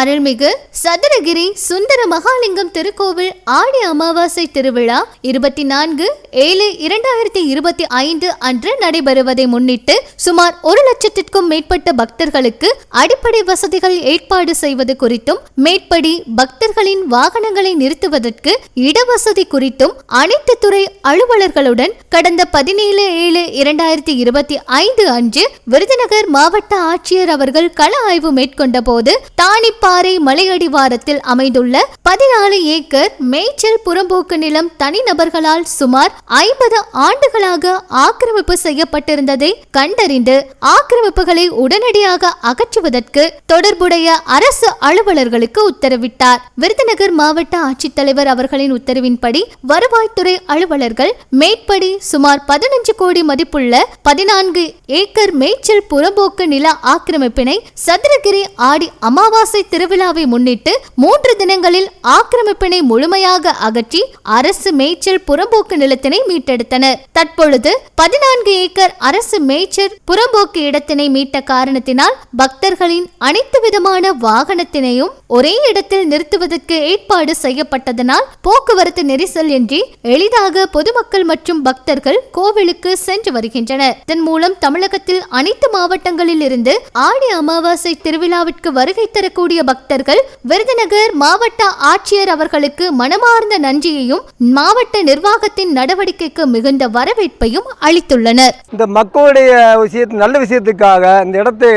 அருள்மிகு சதுரகிரி சுந்தர மகாலிங்கம் திருக்கோவில் ஆடி அமாவாசை திருவிழா இருபத்தி நான்கு ஏழு இரண்டாயிரத்தி இருபத்தி ஐந்து அன்று நடைபெறுவதை முன்னிட்டு சுமார் ஒரு லட்சத்திற்கும் மேற்பட்ட பக்தர்களுக்கு அடிப்படை வசதிகள் ஏற்பாடு செய்வது குறித்தும் மேற்படி பக்தர்களின் வாகனங்களை நிறுத்துவதற்கு இடவசதி குறித்தும் அனைத்து துறை அலுவலர்களுடன் கடந்த பதினேழு ஏழு இரண்டாயிரத்தி இருபத்தி ஐந்து அன்று விருதுநகர் மாவட்ட ஆட்சியர் அவர்கள் கள ஆய்வு மேற்கொண்ட போது தானிப்பா பாறை மலையடிவாரத்தில் அமைந்துள்ள பதினாலு ஏக்கர் மேய்ச்சல் புறம்போக்கு நிலம் தனிநபர்களால் சுமார் ஐம்பது ஆண்டுகளாக ஆக்கிரமிப்பு செய்யப்பட்டிருந்ததை கண்டறிந்து ஆக்கிரமிப்புகளை உடனடியாக அகற்றுவதற்கு தொடர்புடைய அரசு அலுவலர்களுக்கு உத்தரவிட்டார். விருதுநகர் மாவட்ட ஆட்சித்தலைவர் அவர்களின் உத்தரவின்படி வருவாய்த்துறை அலுவலர்கள் மேற்படி சுமார் பதினஞ்சு கோடி மதிப்புள்ள பதினான்கு ஏக்கர் மேய்ச்சல் புறம்போக்கு நில ஆக்கிரமிப்பினை சதுரகிரி ஆடி அமாவாசை திருவிழாவை முன்னிட்டு மூன்று தினங்களில் ஆக்கிரமிப்பினை முழுமையாக அகற்றி அரசு மேய்ச்சல் புறம்போக்கு நிலத்தினை மீட்டெடுத்தனர். தற்பொழுது பதினான்கு ஏக்கர் அரசு மேய்ச்சல் புறம்போக்கு இடத்தினை மீட்ட காரணத்தினால் பக்தர்களின் அனைத்து விதமான வாகனத்தினையும் ஒரே இடத்தில் நிறுத்துவதற்கு ஏற்பாடு செய்யப்பட்டதனால் போக்குவரத்து நெரிசல் இன்றி எளிதாக பொதுமக்கள் மற்றும் பக்தர்கள் கோவிலுக்கு சென்று வருகின்றனர். இதன் மூலம் தமிழகத்தில் அனைத்து மாவட்டங்களில் இருந்து ஆடி அமாவாசை திருவிழாவிற்கு வருகை தரக்கூடிய பக்தர்கள் விருதுநகர் மாவட்ட ஆட்சியர் அவர்களுக்கு மனமார்ந்த நன்றியையும் மாவட்ட நிர்வாகத்தின் நடவடிக்கைக்கு மிகுந்த வரவேற்பையும் அளித்துள்ளனர். இந்த மக்களுடைய விஷயத்து நல்ல விஷயத்துக்காக இந்த இடத்தை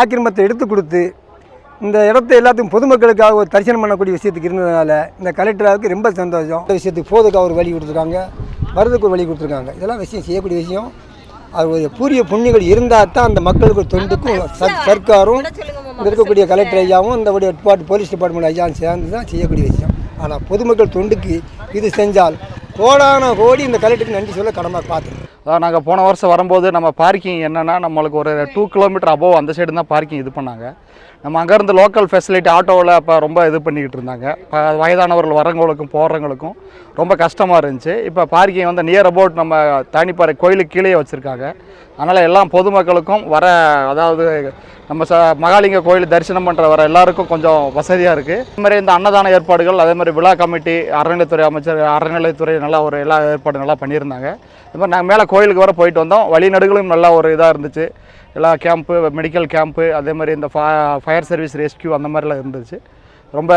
ஆக்கிரமத்தை எடுத்து கொடுத்து இந்த இடத்தை எல்லாத்துக்கும் பொதுமக்களுக்காக ஒரு தரிசனம் பண்ணக்கூடிய விஷயத்துக்கு இருந்ததுனால இந்த கலெக்டராவுக்கு ரொம்ப சந்தோஷம். இந்த விஷயத்துக்கு போதுக்கு அவர் வழி கொடுத்துருக்காங்க வரதுக்கு ஒரு வழி கொடுத்துருக்காங்க. இதெல்லாம் விஷயம் செய்யக்கூடிய விஷயம். அது பூரிய புண்ணியங்கள் இருந்தால் தான் அந்த மக்களுக்கு தொண்டுக்கும் சர் சர்க்காரும் இங்க இருக்கக்கூடிய கலெக்டர் ஐயாவும் இந்த டிபார்ட் போலீஸ் டிபார்ட்மெண்ட் ஐயாவும் சேர்ந்து தான் செய்யக்கூடிய விஷயம். ஆனால் பொதுமக்கள் தொண்டுக்கு இது செஞ்சால் கோடான கோடி இந்த கலெக்டருக்கு நன்றி சொல்ல கடமை பார்த்துருக்கோம் நாங்கள் போன வருஷம் வரும்போது நம்ம பார்க்கிங் என்னென்னா நம்மளுக்கு ஒரு டூ கிலோமீட்டர் அபோவ் அந்த சைடு தான் பார்க்கிங் இது பண்ணாங்க. நம்ம அங்கேருந்து லோக்கல் ஃபெசிலிட்டி ஆட்டோவில் அப்போ ரொம்ப இது பண்ணிக்கிட்டு இருந்தாங்க. இப்போ வயதானவர்கள் வரவங்களுக்கும் போகிறவங்களுக்கும் ரொம்ப கஷ்டமாக இருந்துச்சு. இப்போ பார்க்கிங் வந்து நியர் அபவுட் நம்ம தானிப்பாறை கோயிலுக்கு கீழே வச்சுருக்காங்க. அதனால் எல்லாம் பொதுமக்களுக்கும் வர அதாவது நம்ம ச மகாலிங்க கோயில் தரிசனம் பண்ணுற வர எல்லாருக்கும் கொஞ்சம் வசதியாக இருக்குது அதே மாதிரி இந்த அன்னதான ஏற்பாடுகள் அதே மாதிரி விழா கமிட்டி அறநிலைத்துறை அமைச்சர் அறநிலைத்துறை நல்லா ஒரு எல்லா ஏற்பாடு நல்லா பண்ணியிருந்தாங்க. இது மாதிரி நாங்கள் மேலே கோயிலுக்கு வர போயிட்டு வந்தோம். வழிநடுகளும் நல்லா ஒரு இதாக இருந்துச்சு. எல்லா கேம்ப்பு மெடிக்கல் கேம்ப்பு அதே மாதிரி இந்த ஃபயர் சர்வீஸ் ரெஸ்க்யூ அந்த மாதிரிலாம் இருந்துச்சு. ரொம்ப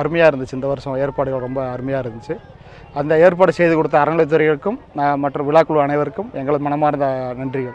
அருமையாக இருந்துச்சு. இந்த வருஷம் ஏற்பாடுகள் ரொம்ப அருமையாக இருந்துச்சு. அந்த ஏற்பாடு செய்து கொடுத்த அறநிலைத்துறைகளுக்கும் நான் மற்ற விழாக்குழு அனைவருக்கும் எங்களது மனமார்ந்த நன்றிகள்.